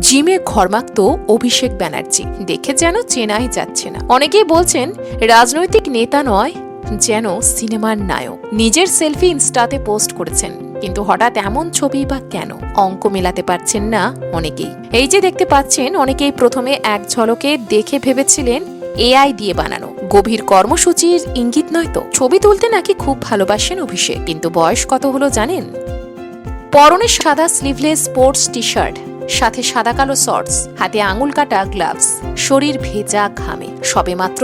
জিমে ঘরমাক্ত অভিষেক ব্যানার্জি। দেখে যেন চেনাই যাচ্ছে না। অনেকেই বলছেন, রাজনৈতিক নেতা নয়, যেন সিনেমার নায়ক। নিজের সেলফি ইনস্টাতে পোস্ট করেছেন, কিন্তু হঠাৎ এমন ছবি বা কেন? অঙ্ক মেলাতে পারছেন না অনেকেই। এই যে দেখতে পাচ্ছেন, অনেকেই প্রথমে এক ঝলকে দেখে ভেবেছিলেন এআই দিয়ে বানানো। গভীর কর্মসূচির ইঙ্গিত নয় তো? ছবি তুলতে নাকি খুব ভালোবাসেন অভিষেক, কিন্তু বয়স কত হলো জানেন? পরনে সাদা স্লিভলেস স্পোর্টস টি শার্ট সাথে সাদা কালো শর্টস হাতে আঙুল কাটা গ্লাভস শরীর ভেজা ঘামে, সবেমাত্র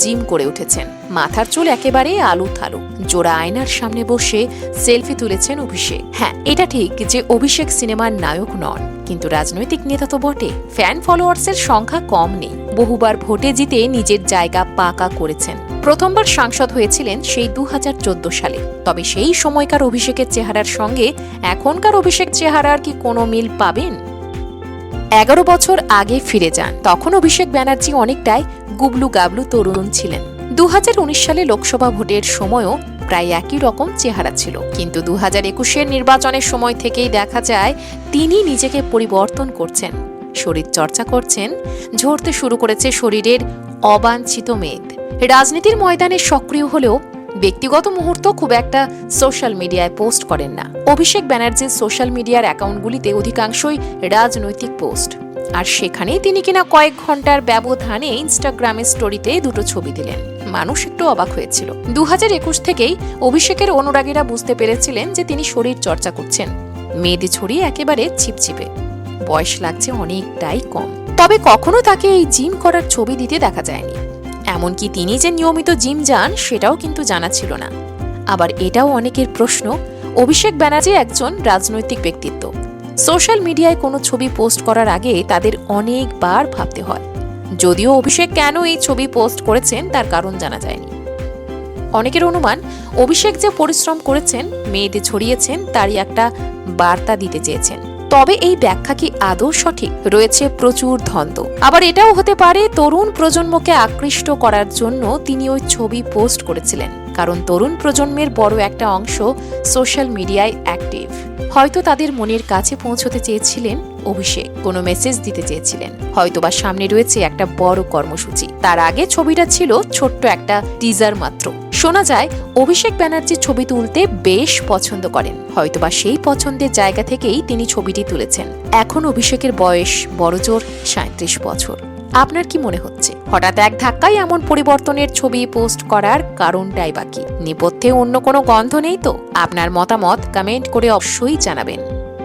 জিম করে উঠেছেন। মাথার চুল একেবারে আলু থালু জোড়া আয়নার সামনে বসে সেলফি তুলেছেন অভিষেক। হ্যাঁ এটা ঠিক যে অভিষেক সিনেমার নায়ক নন, কিন্তু রাজনৈতিক নেতা তো বটে। ফ্যান ফলোয়ার্সের সংখ্যা কম নেই। বহুবার ভোটে জিতে নিজের জায়গা পাকা করেছেন। প্রথমবার সাংসদ হয়েছিলেন সেই দু হাজার চোদ্দ সালে। তবে সেই সময়কার অভিষেকের চেহারার সঙ্গে এখনকার অভিষেক চেহারার কি কোনো মিল পাবেন? এগারো বছর আগে ফিরে যান। তখন অভিষেক ব্যানার্জি অনেকটাই গুবলু গাবলু তরুণ ছিলেন। দুহাজার উনিশ সালে লোকসভা ভোটের সময়ও প্রায় একই রকম চেহারা ছিল। কিন্তু দু হাজার একুশের নির্বাচনের সময় থেকেই দেখা যায় তিনি নিজেকে পরিবর্তন করছেন। শরীর চর্চা করছেন, ঝরতে শুরু করেছে শরীরের অবাঞ্ছিত মেদ। রাজনীতির ময়দানে সক্রিয় হলেও ব্যক্তিগত মুহূর্ত খুব একটা সোশ্যাল মিডিয়ায় পোস্ট করেন না। অভিষেক ব্যানার্জির সোশ্যাল মিডিয়ার অ্যাকাউন্টগুলিতে অধিকাংশই রাজনৈতিক পোস্ট আর সেখানেই তিনি কিনা কয়েক ঘণ্টার ব্যবধানে ইনস্টাগ্রামে স্টোরিতে দুটো ছবি দিলেন। মানুষ একটু অবাক হয়েছিল। দু হাজার একুশ থেকেই অভিষেকের অনুরাগীরা বুঝতে পেরেছিলেন যে তিনি শরীর চর্চা করছেন। মেয়েদের ছড়িয়ে একেবারে ছিপছিপে। বয়স লাগছে অনেকটাই কম। তবে কখনো তাকে এই জিম করার ছবি দিতে দেখা যায়নি। এমনকি তিনি যে নিয়মিত জিম যান, সেটাও কিন্তু জানা ছিল না। আবার এটাও অনেকের প্রশ্ন, অভিষেক ব্যানার্জি একজন রাজনৈতিক ব্যক্তিত্ব। সোশ্যাল মিডিয়ায় কোনো ছবি পোস্ট করার আগে তাদের অনেকবার ভাবতে হয়। যদিও অভিষেক কেন এই ছবি পোস্ট করেছেন, তার কারণ জানা যায়নি। অনেকের অনুমান, অভিষেক যে পরিশ্রম করেছেন, মেয়েদের ছড়িয়েছেন, তারই একটা বার্তা দিতে চেয়েছেন। তবে এই ব্যাখ্যা কি আদৌ সঠিক? রয়েছে প্রচুর ধন্দ। আবার এটাও হতে পারে, তরুণ প্রজন্মকে আকৃষ্ট করার জন্য তিনি ওই ছবি পোস্ট করেছিলেন। কারণ তরুণ প্রজন্মের বড় একটা অংশ সোশ্যাল মিডিয়ায় অ্যাক্টিভ। হয়তো তাদের মনের কাছে পৌঁছতে চেয়েছিলেন অভিষেক, কোনো মেসেজ দিতে চেয়েছিলেন। হয়তোবা সামনে রয়েছে একটা বড় কর্মসূচি। তার আগে ছবিটা ছিল ছোট্ট একটা টিজার মাত্র। শোনা যায়, অভিষেক ব্যানার্জি ছবি তুলতে বেশ পছন্দ করেন। হয়তোবা সেই পছন্দের জায়গা থেকেই তিনি ছবিটি তুলেছেন। এখন অভিষেকের বয়স বড়জোর সাঁত্রিশ বছর। আপনার কি মনে হচ্ছে? হঠাৎ এক ধাক্কায় এমন পরিবর্তনের ছবি পোস্ট করার কারণটাই বাকি নেপথ্যে অন্য কোনো গন্ধ নেই তো? আপনার মতামত কমেন্ট করে অবশ্যই জানাবেন।